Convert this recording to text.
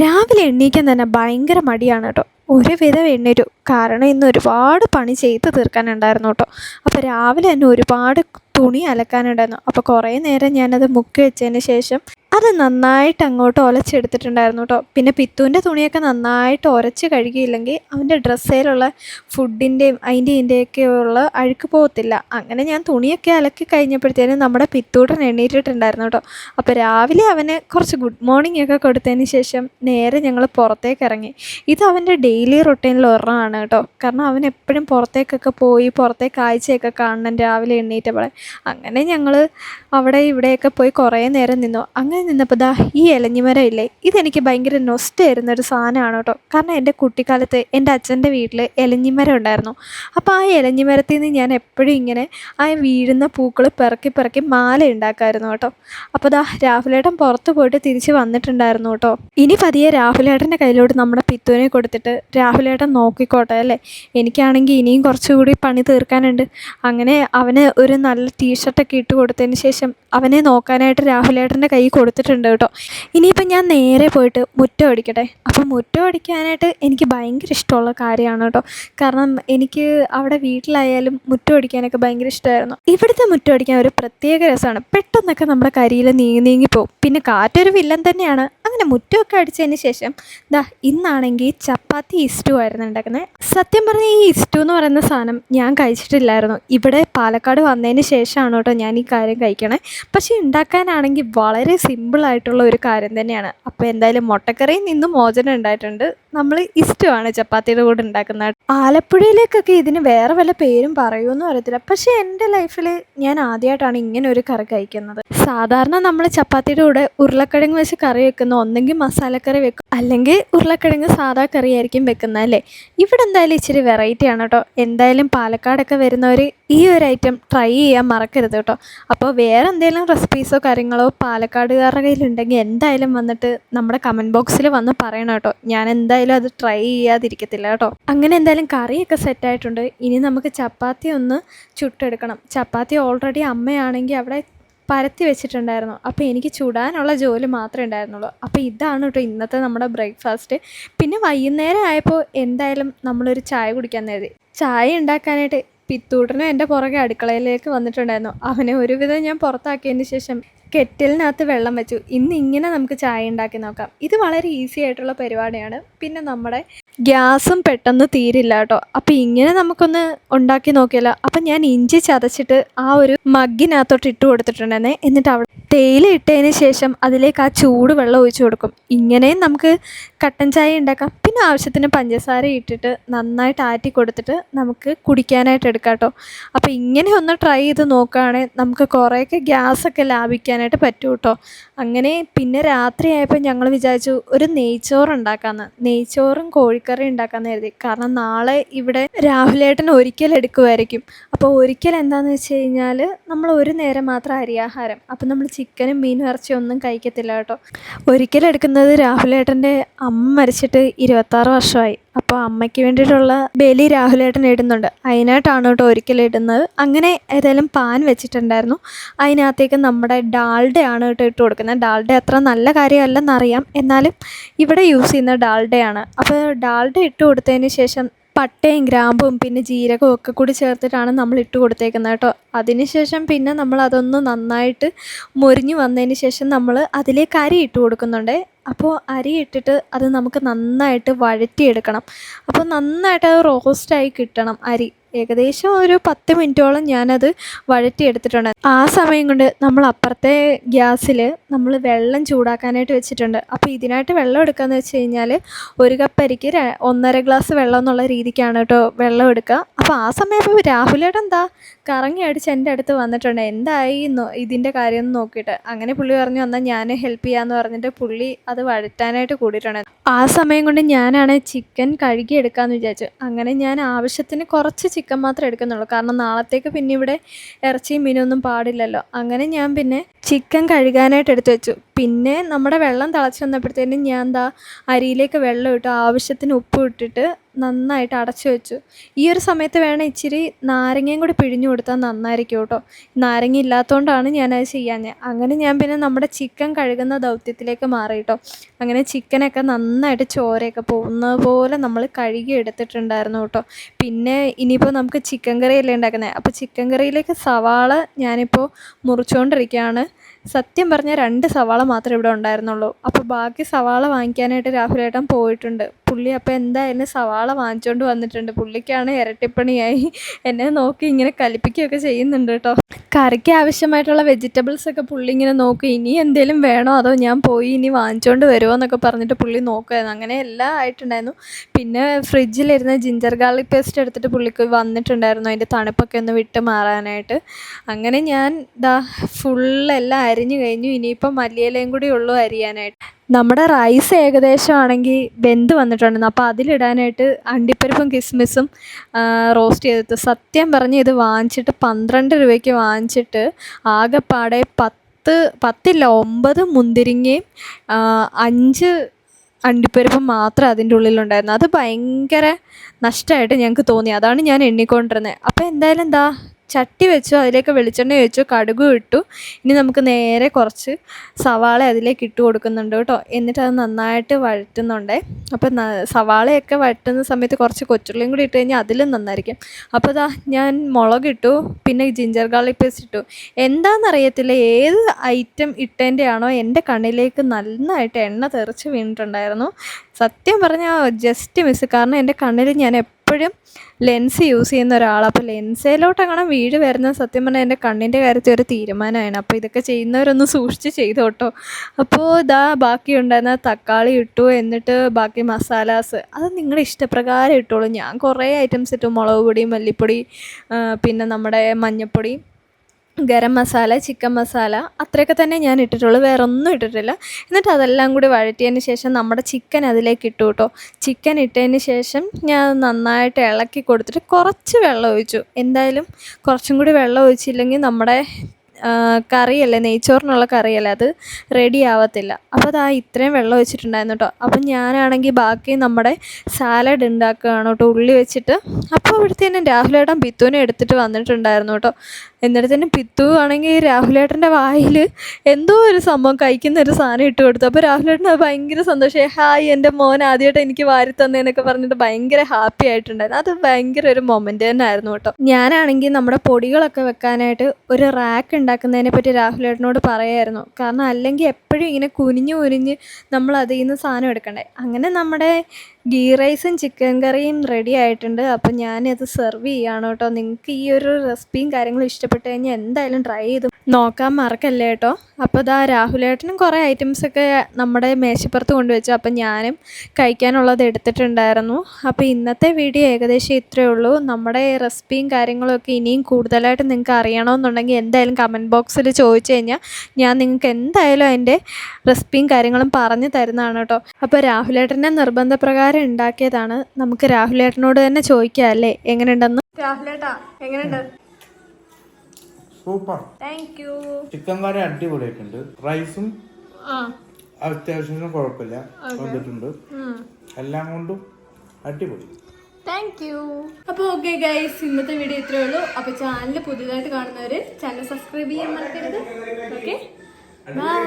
രാവിലെ എണ്ണീക്കാൻ തന്നെ ഭയങ്കര മടിയാണ് കേട്ടോ. ഒരു വിധം എണ്ണീറ്റു. കാരണം ഇന്ന് ഒരുപാട് പണി ചെയ്ത് തീർക്കാനുണ്ടായിരുന്നു കേട്ടോ. അപ്പോൾ രാവിലെ തന്നെ ഒരുപാട് തുണി അലക്കാനുണ്ടായിരുന്നു. അപ്പോൾ കുറേ നേരം ഞാനത് മുക്കി വെച്ചതിന് ശേഷം അത് നന്നായിട്ട് അങ്ങോട്ട് ഒലച്ചെടുത്തിട്ടുണ്ടായിരുന്നു കേട്ടോ. പിന്നെ പിത്തുവിന്റെ തുണിയൊക്കെ നന്നായിട്ട് ഉരച്ച് കഴുകിയില്ലെങ്കിൽ അവന്റെ ഡ്രസ്സേലുള്ള ഫുഡിന്റെയും അതിന്റെ ഇതിന്റെയൊക്കെ ഉള്ള അഴുക്ക് പോകത്തില്ല. അങ്ങനെ ഞാൻ തുണിയൊക്കെ അലക്കി കഴിഞ്ഞപ്പോഴത്തേനും നമ്മുടെ പിത്തൂട്ടൻ എണ്ണീറ്റിട്ടുണ്ടായിരുന്നു കേട്ടോ. അപ്പോൾ രാവിലെ അവന് കുറച്ച് ഗുഡ് മോർണിംഗ് ഒക്കെ കൊടുത്തതിന് ശേഷം നേരെ ഞങ്ങൾ പുറത്തേക്ക് ഇറങ്ങി. ഇത് അവന്റെ ഡെയിലി റൊട്ടീനിൽ ഒരെണ്ണമാണ്. കേട്ടോ. കാരണം അവൻ എപ്പോഴും പുറത്തേക്കൊക്കെ പോയി പുറത്തെ കാഴ്ചയൊക്കെ കാണണം രാവിലെ എണ്ണീറ്റപ്പോഴെ അങ്ങനെ ഞങ്ങൾ അവിടെ ഇവിടെയൊക്കെ പോയി കുറേ നേരം നിന്നു. അങ്ങനെ നിന്നപ്പോൾ ദാ ഈ ഇലഞ്ഞിമരം ഇല്ലേ ഇതെനിക്ക് ഭയങ്കര നൊസ്റ്റ് ആയിരുന്ന ഒരു സാധനമാണ് കേട്ടോ കാരണം എന്റെ കുട്ടിക്കാലത്ത് എന്റെ അച്ഛന്റെ വീട്ടിൽ ഇലഞ്ഞിമരം ഉണ്ടായിരുന്നു. അപ്പോൾ ആ ഇലഞ്ഞിമരത്തിൽ നിന്ന് ഞാൻ എപ്പോഴും ഇങ്ങനെ ആ വീഴുന്ന പൂക്കൾ പിറക്കി പിറക്കി മാല ഉണ്ടാക്കായിരുന്നു കേട്ടോ അപ്പോൾ ദാ രാഹുലേട്ടൻ പുറത്ത് പോയിട്ട് തിരിച്ച് വന്നിട്ടുണ്ടായിരുന്നു കേട്ടോ ഇനി പതിയെ രാഹുലേട്ടന്റെ കയ്യിലോട്ട് നമ്മുടെ പിത്തുവിനെ കൊടുത്തിട്ട് രാഹുലേട്ടൻ നോക്കിക്കോട്ടെ അല്ലേ? എനിക്കാണെങ്കിൽ ഇനിയും കുറച്ചുകൂടി പണി തീർക്കാനുണ്ട്. അങ്ങനെ അവന് ഒരു നല്ല ടീഷർട്ടൊക്കെ ഇട്ട് കൊടുത്തതിന് ശേഷം അവനെ നോക്കാനായിട്ട് രാഹുലേട്ടന്റെ കൈ കൊടുത്തിട്ടുണ്ട് കേട്ടോ. ഇനിയിപ്പം ഞാൻ നേരെ പോയിട്ട് മുറ്റം അടിക്കട്ടെ. അപ്പം മുറ്റം അടിക്കാനായിട്ട് എനിക്ക് ഭയങ്കര ഇഷ്ടമുള്ള കാര്യമാണ് കേട്ടോ. കാരണം എനിക്ക് അവിടെ വീട്ടിലായാലും മുറ്റം അടിക്കാനൊക്കെ ഭയങ്കര ഇഷ്ടമായിരുന്നു. ഇവിടുത്തെ മുറ്റം അടിക്കാൻ ഒരു പ്രത്യേക രസമാണ്. പെട്ടെന്നൊക്കെ നമ്മുടെ കരിയിൽ നീങ്ങി നീങ്ങി പിന്നെ കാറ്റൊരു വില്ലൻ തന്നെയാണ്. അങ്ങനെ മുറ്റമൊക്കെ അടിച്ചതിന് ശേഷം ദാ ഇന്നാണെങ്കിൽ ചപ്പാത്തി ഇസ്റ്റു ആയിരുന്നു ഉണ്ടാക്കുന്നത്. സത്യം പറഞ്ഞാൽ ഈ ഇസ്റ്റു എന്ന് പറയുന്ന സാധനം ഞാൻ കഴിച്ചിട്ടില്ലായിരുന്നു. ഇവിടെ പാലക്കാട് വന്നതിന് ശേഷമാണ് കേട്ടോ ഞാൻ ഈ കാര്യം കഴിക്കണേ. പക്ഷേ ഉണ്ടാക്കാനാണെങ്കിൽ വളരെ സിമ്പിളായിട്ടുള്ള ഒരു കാര്യം തന്നെയാണ്. അപ്പോൾ എന്തായാലും മുട്ടക്കറിയിൽ നിന്നും മോചനം ഉണ്ടായിട്ടുണ്ട്. നമ്മൾ ഇഷ്ടമാണ് ചപ്പാത്തിയുടെ കൂടെ ഉണ്ടാക്കുന്നത്. ആലപ്പുഴയിലേക്കൊക്കെ ഇതിന് വേറെ വല്ല പേരും പറയുമെന്ന് അറിയത്തില്ല. പക്ഷേ എന്റെ ലൈഫിൽ ഞാൻ ആദ്യമായിട്ടാണ് ഇങ്ങനെ ഒരു കറി കഴിക്കുന്നത്. സാധാരണ നമ്മൾ ചപ്പാത്തിയുടെ കൂടെ ഉരുളക്കിഴങ്ങ് വെച്ച് കറി വെക്കുന്ന ഒന്നെങ്കിൽ മസാലക്കറി വെക്കും. അല്ലെങ്കിൽ ഉരുളക്കിഴങ്ങ് സാധാ കറി ആയിരിക്കും വെക്കുന്നത് അല്ലേ? ഇവിടെ എന്തായാലും ഇച്ചിരി വെറൈറ്റി ആണ് കേട്ടോ. എന്തായാലും പാലക്കാടൊക്കെ വരുന്നവർ ഈ ഒരു ഐറ്റം ട്രൈ ചെയ്യാൻ മറക്കരുത് കേട്ടോ. അപ്പോൾ വേറെ എന്തെങ്കിലും റെസിപ്പീസോ കാര്യങ്ങളോ പാലക്കാടുകാരുടെ കയ്യിലുണ്ടെങ്കിൽ എന്തായാലും വന്നിട്ട് നമ്മുടെ കമന്റ് ബോക്സിൽ വന്ന് പറയണം കേട്ടോ. ഞാൻ എന്തായാലും അത് ട്രൈ ചെയ്യാതിരിക്കത്തില്ല കേട്ടോ. അങ്ങനെ എന്തായാലും കറിയൊക്കെ സെറ്റായിട്ടുണ്ട് ഇനി നമുക്ക് ചപ്പാത്തി ഒന്ന് ചുട്ടെടുക്കണം. ചപ്പാത്തി ഓൾറെഡി അമ്മയാണെങ്കിൽ അവിടെ പരത്തി വെച്ചിട്ടുണ്ടായിരുന്നു. അപ്പോൾ എനിക്ക് ചൂടാനുള്ള ജോലി മാത്രമേ ഉണ്ടായിരുന്നുള്ളൂ. അപ്പോൾ ഇതാണ് കേട്ടോ ഇന്നത്തെ നമ്മുടെ ബ്രേക്ക്ഫാസ്റ്റ്. പിന്നെ വൈകുന്നേരം ആയപ്പോൾ എന്തായാലും നമ്മളൊരു ചായ കുടിക്കാൻ നേരി ചായ ഉണ്ടാക്കാനായിട്ട് പിത്തൂട്ടനും എന്റെ പുറകെ അടുക്കളയിലേക്ക് വന്നിട്ടുണ്ടായിരുന്നു. അവനെ ഒരുവിധം ഞാൻ പുറത്താക്കിയതിന് ശേഷം കെറ്റിലിനകത്ത് വെള്ളം വെച്ചു. ഇന്ന് ഇങ്ങനെ നമുക്ക് ചായ ഉണ്ടാക്കി നോക്കാം. ഇത് വളരെ ഈസി ആയിട്ടുള്ള പരിപാടിയാണ്. പിന്നെ നമ്മുടെ ഗ്യാസും പെട്ടെന്ന് തീരില്ല കേട്ടോ. അപ്പോൾ ഇങ്ങനെ നമുക്കൊന്ന് ഉണ്ടാക്കി നോക്കിയാലോ അപ്പം ഞാൻ ഇഞ്ചി ചതച്ചിട്ട് ആ ഒരു മഗ്ഗിനകത്തോട്ട് ഇട്ട് കൊടുത്തിട്ടുണ്ടെന്നേ. എന്നിട്ട് അവിടെ തേയില ഇട്ടതിന് ശേഷം അതിലേക്ക് ആ ചൂട് വെള്ളം ഒഴിച്ചു കൊടുക്കും. ഇങ്ങനെയും നമുക്ക് കട്ടൻ ചായ ഉണ്ടാക്കാം. പിന്നെ ആവശ്യത്തിന് പഞ്ചസാര ഇട്ടിട്ട് നന്നായിട്ട് ആറ്റി കൊടുത്തിട്ട് നമുക്ക് കുടിക്കാനായിട്ട് എടുക്കാം കേട്ടോ. അപ്പോൾ ഇങ്ങനെ ഒന്ന് ട്രൈ ചെയ്ത് നോക്കുകയാണെങ്കിൽ നമുക്ക് കുറേയൊക്കെ ഗ്യാസൊക്കെ ലാഭിക്കാനായിട്ട് പറ്റും കേട്ടോ. അങ്ങനെ പിന്നെ രാത്രി ആയപ്പോൾ ഞങ്ങൾ വിചാരിച്ചു ഒരു നെയ്ച്ചോറ് ഉണ്ടാക്കാമെന്ന്. നെയ്ച്ചോറും കോഴിക്കറി ഉണ്ടാക്കാമെന്ന് കരുതി. കാരണം നാളെ ഇവിടെ രാഹുലേട്ടൻ ഒരിക്കൽ എടുക്കുമായിരിക്കും അപ്പോൾ ഒരിക്കൽ എന്താണെന്ന് വെച്ച് കഴിഞ്ഞാൽ നമ്മൾ ഒരു നേരം മാത്രം അരിയാഹാരം. അപ്പോൾ നമ്മൾ ചിക്കനും മീനും ഇറച്ചിയും ഒന്നും കഴിക്കത്തില്ല കേട്ടോ. ഒരിക്കൽ എടുക്കുന്നത് രാഹുലേട്ടന്റെ അമ്മ മരിച്ചിട്ട് ഇരുപത്താറ് വർഷമായി. അപ്പോൾ അമ്മയ്ക്ക് വേണ്ടിയിട്ടുള്ള ബലി രാഹുലേട്ടൻ ഇടുന്നുണ്ട്. അതിനായിട്ടാണ് കേട്ടോ ഒരിക്കൽ ഇടുന്നത്. അങ്ങനെ ഏതായാലും പാൻ വെച്ചിട്ടുണ്ടായിരുന്നു. അതിനകത്തേക്ക് നമ്മുടെ ഡാൾഡയാണ് കേട്ടോ ഇട്ട് കൊടുക്കുന്നത്. ഡാൾഡ അത്ര നല്ല കാര്യമല്ലെന്നറിയാം. എന്നാലും ഇവിടെ യൂസ് ചെയ്യുന്ന ഡാൾഡയാണ് അപ്പോൾ ഡാൾഡ ഇട്ട് കൊടുത്തതിന് ശേഷം പട്ടയും ഗ്രാമ്പും പിന്നെ ജീരകവും ഒക്കെ കൂടി ചേർത്തിട്ടാണ് നമ്മൾ ഇട്ട് കൊടുത്തേക്കുന്നത് കേട്ടോ. അതിനുശേഷം പിന്നെ നമ്മൾ അതൊന്ന് നന്നായിട്ട് മൊരിഞ്ഞ് വന്നതിന് ശേഷം നമ്മൾ അതിലേക്ക് അരി ഇട്ട് കൊടുക്കുന്നുണ്ട്. അപ്പോൾ അരി ഇട്ടിട്ട് അത് നമുക്ക് നന്നായിട്ട് വഴറ്റിയെടുക്കണം. അപ്പോൾ നന്നായിട്ട് അത് റോസ്റ്റായി കിട്ടണം അരി. ഏകദേശം ഒരു പത്ത് മിനിറ്റോളം ഞാനത് വഴറ്റിയെടുത്തിട്ടുണ്ട്. ആ സമയം കൊണ്ട് നമ്മൾ അപ്പുറത്തെ ഗ്യാസിൽ നമ്മൾ വെള്ളം ചൂടാക്കാനായിട്ട് വെച്ചിട്ടുണ്ട്. അപ്പോൾ ഇതിനായിട്ട് വെള്ളം എടുക്കുകയെന്ന് വെച്ച് കഴിഞ്ഞാൽ ഒരു കപ്പ് അരിക്ക് ഒന്നര ഗ്ലാസ് വെള്ളം എന്നുള്ള രീതിക്കാണ് കേട്ടോ വെള്ളം എടുക്കുക അപ്പോൾ ആ സമയത്ത് രാഹുലേട്ടൻ എന്താ കറങ്ങി അടിച്ച് എന്റെ അടുത്ത് വന്നിട്ടുണ്ട്. എന്തായി ഇതിന്റെ കാര്യം നോക്കിയിട്ട്. അങ്ങനെ പുള്ളി പറഞ്ഞു എന്നാൽ ഞാൻ ഹെൽപ്പ് ചെയ്യാമെന്ന് പറഞ്ഞിട്ട് പുള്ളി അത് വഴറ്റാനായിട്ട് കൂടിയിട്ടുണ്ട്. ആ സമയം കൊണ്ട് ഞാനാണ് ചിക്കൻ കഴുകി എടുക്കാമെന്ന് വിചാരിച്ചു. അങ്ങനെ ഞാൻ ആവശ്യത്തിന് കുറച്ച് ചിക്കൻ മാത്രമേ എടുക്കുന്നുള്ളൂ. കാരണം നാളത്തേക്ക് പിന്നെ ഇവിടെ ഇറച്ചിയും മീനൊന്നും പാടില്ലല്ലോ. അങ്ങനെ ഞാൻ പിന്നെ ചിക്കൻ കഴുകാനായിട്ട് എടുത്തു വെച്ചു. പിന്നെ നമ്മുടെ വെള്ളം തിളച്ച് വന്നപ്പോഴത്തേനും ഞാൻ എന്താ അരിയിലേക്ക് വെള്ളം ഇട്ടു ആവശ്യത്തിന് ഉപ്പ് ഇട്ടിട്ട് നന്നായിട്ട് അടച്ചു വെച്ചു. ഈ ഒരു സമയത്ത് വേണം ഇച്ചിരി നാരങ്ങയും കൂടി പിഴിഞ്ഞു കൊടുത്താൽ നന്നായിരിക്കും കേട്ടോ. നാരങ്ങ ഇല്ലാത്തതുകൊണ്ടാണ് ഞാനത് ചെയ്യാഞ്ഞത്. അങ്ങനെ ഞാൻ പിന്നെ നമ്മുടെ ചിക്കൻ കഴുകുന്ന ദൗത്യത്തിലേക്ക് മാറി കേട്ടോ. അങ്ങനെ ചിക്കനൊക്കെ നന്നായിട്ട് ചോരയൊക്കെ പോകുന്നത് പോലെ നമ്മൾ കഴുകി എടുത്തിട്ടുണ്ടായിരുന്നു കേട്ടോ. പിന്നെ ഇനിയിപ്പോൾ നമുക്ക് ചിക്കൻ കറിയല്ലേ ഉണ്ടാക്കുന്നത്. അപ്പോൾ ചിക്കൻ കറിയിലേക്ക് സവാള ഞാനിപ്പോൾ മുറിച്ചുകൊണ്ടിരിക്കുകയാണ്. സത്യം പറഞ്ഞാൽ രണ്ട് സവാള മാത്രമേ ഇവിടെ ഉണ്ടായിരുന്നുള്ളൂ. അപ്പോൾ ബാക്കി സവാള വാങ്ങിക്കാനായിട്ട് രാഹുലേട്ടൻ പോയിട്ടുണ്ട്. പുള്ളി അപ്പോൾ എന്തായാലും സവാള വാങ്ങിച്ചുകൊണ്ട് വന്നിട്ടുണ്ട്. പുള്ളിക്കാണ് ഇരട്ടിപ്പണിയായി എന്നെ നോക്കി ഇങ്ങനെ കലിപ്പിക്കുകയൊക്കെ ചെയ്യുന്നുണ്ട് കേട്ടോ. കറിക്ക് ആവശ്യമായിട്ടുള്ള വെജിറ്റബിൾസ് ഒക്കെ പുള്ളി ഇങ്ങനെ നോക്കും. ഇനി എന്തെങ്കിലും വേണോ അതോ ഞാൻ പോയി ഇനി വാങ്ങിച്ചുകൊണ്ട് വരുമോ എന്നൊക്കെ പറഞ്ഞിട്ട് പുള്ളി നോക്കുമായിരുന്നു അങ്ങനെ എല്ലാം ആയിട്ടുണ്ടായിരുന്നു. പിന്നെ ഫ്രിഡ്ജിലിരുന്ന ജിഞ്ചർ ഗാർലിക് പേസ്റ്റ് എടുത്തിട്ട് പുള്ളിക്ക് വന്നിട്ടുണ്ടായിരുന്നു അതിന്റെ തണുപ്പൊക്കെ ഒന്ന് വിട്ട് മാറാനായിട്ട്. അങ്ങനെ ഞാൻ ദാ ഫുള്ളെല്ലാം അരിഞ്ഞു കഴിഞ്ഞു. ഇനിയിപ്പം മല്ലിയിലയും കൂടി ഉള്ളൂ അരിയാനായിട്ട്. നമ്മുടെ റൈസ് ഏകദേശം ആണെങ്കിൽ വെന്ത് വന്നിട്ടുണ്ടായിരുന്നു അപ്പോൾ അതിലിടാനായിട്ട് അണ്ടിപ്പരിപ്പും കിസ്മിസും റോസ്റ്റ് ചെയ്തിട്ട് സത്യം പറഞ്ഞ് ഇത് വാങ്ങിച്ചിട്ട് പന്ത്രണ്ട് രൂപയ്ക്ക് വാങ്ങിച്ചിട്ട് ആകെപ്പാടെ പത്ത് പത്തില്ല ഒമ്പത് മുന്തിരിങ്ങയും അഞ്ച് അണ്ടിപ്പരിപ്പ് മാത്രം അതിന്റെ ഉള്ളിലുണ്ടായിരുന്നു. അത് ഭയങ്കര നഷ്ടമായിട്ട് ഞങ്ങൾക്ക് തോന്നി. അതാണ് ഞാൻ എണ്ണിക്കൊണ്ടിരുന്നത്. അപ്പോൾ എന്തായാലും എന്താ ചട്ടി വെച്ചു അതിലേക്ക് വെളിച്ചെണ്ണ ഒഴിച്ചു കടുകും ഇട്ടു. ഇനി നമുക്ക് നേരെ കുറച്ച് സവാള അതിലേക്ക് ഇട്ട് കൊടുക്കുന്നുണ്ട് കേട്ടോ. എന്നിട്ട് അത് നന്നായിട്ട് വഴറ്റുന്നുണ്ടേ. അപ്പം സവാളയൊക്കെ വഴറ്റുന്ന സമയത്ത് കുറച്ച് കൊച്ചുള്ളിയും കൂടി ഇട്ട് കഴിഞ്ഞാൽ അതിലും നന്നായിരിക്കും. അപ്പോൾ ഇതാ ഞാൻ മുളകിട്ടു പിന്നെ ജിഞ്ചർ ഗാർലിക് പേസ്റ്റ് ഇട്ടു. എന്താണെന്നറിയത്തില്ല ഏത് ഐറ്റം ഇട്ടതിന്റെ ആണോ എന്റെ കണ്ണിലേക്ക് നന്നായിട്ട് എണ്ണ തെറിച്ച് വീണിട്ടുണ്ടായിരുന്നു. സത്യം പറഞ്ഞാൽ ജസ്റ്റ് മിസ് കാരണം എന്റെ കണ്ണിൽ ഞാൻ എപ്പോഴും ലെൻസ് യൂസ് ചെയ്യുന്ന ഒരാളാണ് അപ്പോൾ ലെൻസിലോട്ട് അങ്ങനെ വീട് വരുന്ന സത്യം പറഞ്ഞാൽ എന്റെ കണ്ണിന്റെ കാര്യത്തിൽ ഒരു തീരുമാനമാണ്. അപ്പോൾ ഇതൊക്കെ ചെയ്യുന്നവരൊന്ന് സൂക്ഷിച്ച് ചെയ്തു കേട്ടോ അപ്പോൾ ഇതാ ബാക്കി ഉണ്ടായിരുന്ന തക്കാളി ഇട്ടു എന്നിട്ട് ബാക്കി മസാലാസ്. അത് നിങ്ങളുടെ ഇഷ്ടപ്രകാരം ഇട്ടോളൂ. ഞാൻ കുറേ ഐറ്റംസ് ഇട്ടു. മുളക് പൊടി മല്ലിപ്പൊടി പിന്നെ നമ്മുടെ മഞ്ഞൾപ്പൊടി ഗരം മസാല ചിക്കൻ മസാല അത്രയൊക്കെ തന്നെ ഞാൻ ഇട്ടിട്ടുള്ളൂ. വേറെ ഒന്നും ഇട്ടിട്ടില്ല. എന്നിട്ട് അതെല്ലാം കൂടി വഴറ്റിയതിന് ശേഷം നമ്മുടെ ചിക്കൻ അതിലേക്ക് ഇട്ടു കേട്ടോ. ചിക്കൻ ഇട്ടതിന് ശേഷം ഞാൻ നന്നായിട്ട് ഇളക്കി കൊടുത്തിട്ട് കുറച്ച് വെള്ളം ഒഴിച്ചു. എന്തായാലും കുറച്ചും കൂടി വെള്ളം ഒഴിച്ചില്ലെങ്കിൽ നമ്മുടെ കറിയല്ലേ നെയ്ച്ചോറിനുള്ള കറിയല്ലേ അത് റെഡി ആവത്തില്ല. അപ്പോൾ അതാ ഇത്രയും വെള്ളം ഒഴിച്ചിട്ടുണ്ടായിരുന്നു കേട്ടോ. അപ്പം ഞാനാണെങ്കിൽ ബാക്കി നമ്മുടെ സാലഡ് ഉണ്ടാക്കുകയാണ് കേട്ടോ. ഉള്ളി വെച്ചിട്ട്. അപ്പോൾ അവിടുത്തേനും രാഹുലേട്ടൻ ബിത്തുവിനെ എടുത്തിട്ട് വന്നിട്ടുണ്ടായിരുന്നു കേട്ടോ. എന്നിട്ട് തന്നെ പിത്തു ആണെങ്കിൽ രാഹുലേട്ടന്റെ വായിൽ എന്തോ ഒരു സംഭവം കഴിക്കുന്ന ഒരു സാധനം ഇട്ട് കൊടുത്തു. അപ്പോൾ രാഹുലേട്ടൻ അത് ഭയങ്കര സന്തോഷമായി. ഹായ് എന്റെ മോൻ ആദ്യമായിട്ട് എനിക്ക് വാരി തന്നേന്നൊക്കെ പറഞ്ഞിട്ട് ഭയങ്കര ഹാപ്പി ആയിട്ടുണ്ടായിരുന്നു. അത് ഭയങ്കര ഒരു മൊമെന്റ് തന്നെ ആയിരുന്നു കേട്ടോ. ഞാനാണെങ്കിൽ നമ്മുടെ പൊടികളൊക്കെ വെക്കാനായിട്ട് ഒരു റാക്ക് ഉണ്ടാക്കുന്നതിനെ പറ്റി രാഹുലേട്ടനോട് പറയായിരുന്നു. കാരണം അല്ലെങ്കിൽ എപ്പോഴും ഇങ്ങനെ കുനിഞ്ഞു കുനിഞ്ഞ് നമ്മൾ അതിൽ നിന്ന് സാധനം എടുക്കണ്ടേ. അങ്ങനെ നമ്മുടെ ഗീ റൈസും ചിക്കൻ കറിയും റെഡി ആയിട്ടുണ്ട്. അപ്പം ഞാനത് സെർവ് ചെയ്യുകയാണ് കേട്ടോ. നിങ്ങൾക്ക് ഈ ഒരു റെസിപ്പിയും കാര്യങ്ങളും ഇഷ്ടപ്പെട്ട് കഴിഞ്ഞാൽ എന്തായാലും ട്രൈ ചെയ്ത് നോക്കാൻ മറക്കല്ലേ കേട്ടോ? അപ്പോൾ ഇതാ രാഹുലേട്ടനും കുറേ ഐറ്റംസൊക്കെ നമ്മുടെ മേശപ്പുറത്ത് കൊണ്ടുവച്ചു. അപ്പം ഞാനും കഴിക്കാനുള്ളത് എടുത്തിട്ടുണ്ടായിരുന്നു. അപ്പോൾ ഇന്നത്തെ വീഡിയോ ഏകദേശം ഇത്രയേ ഉള്ളൂ. നമ്മുടെ റെസിപ്പിയും കാര്യങ്ങളൊക്കെ ഇനിയും കൂടുതലായിട്ട് നിങ്ങൾക്ക് അറിയണമെന്നുണ്ടെങ്കിൽ എന്തായാലും കമന്റ് ബോക്സിൽ ചോദിച്ചു കഴിഞ്ഞാൽ ഞാൻ നിങ്ങൾക്ക് എന്തായാലും അതിന്റെ റെസിപ്പിയും കാര്യങ്ങളും പറഞ്ഞു തരുന്നതാണ് കേട്ടോ. അപ്പോൾ രാഹുലേട്ടന്റെ നിർബന്ധപ്രകാരം ഉണ്ടാക്കിയതാണ്. നമുക്ക് രാഹുലേട്ടനോട് തന്നെ ചോദിക്കാം അല്ലേ? എങ്ങനെയുണ്ടെന്ന്? രാഹുലേട്ടാ എങ്ങനെയുണ്ട്? Super. Thank you chicken curry അടിപൊളിയായിട്ടുണ്ട്. റൈസും അത്യാവശ്യത്തിന് കുഴപ്പമില്ല. വന്നിട്ടുണ്ട്. എല്ലാം കൊണ്ടും അടിപൊളി. താങ്ക് യു അപ്പോൾ ഓക്കെ ഗൈസ് ഇന്നത്തെ വീഡിയോ ഇത്രേ ഉള്ളൂ. അപ്പോൾ ചാനൽ പുതിയതായിട്ട് കാണുന്നവർ ചാനൽ സബ്സ്ക്രൈബ് ചെയ്യാൻ മറക്കരുത്. Okay bye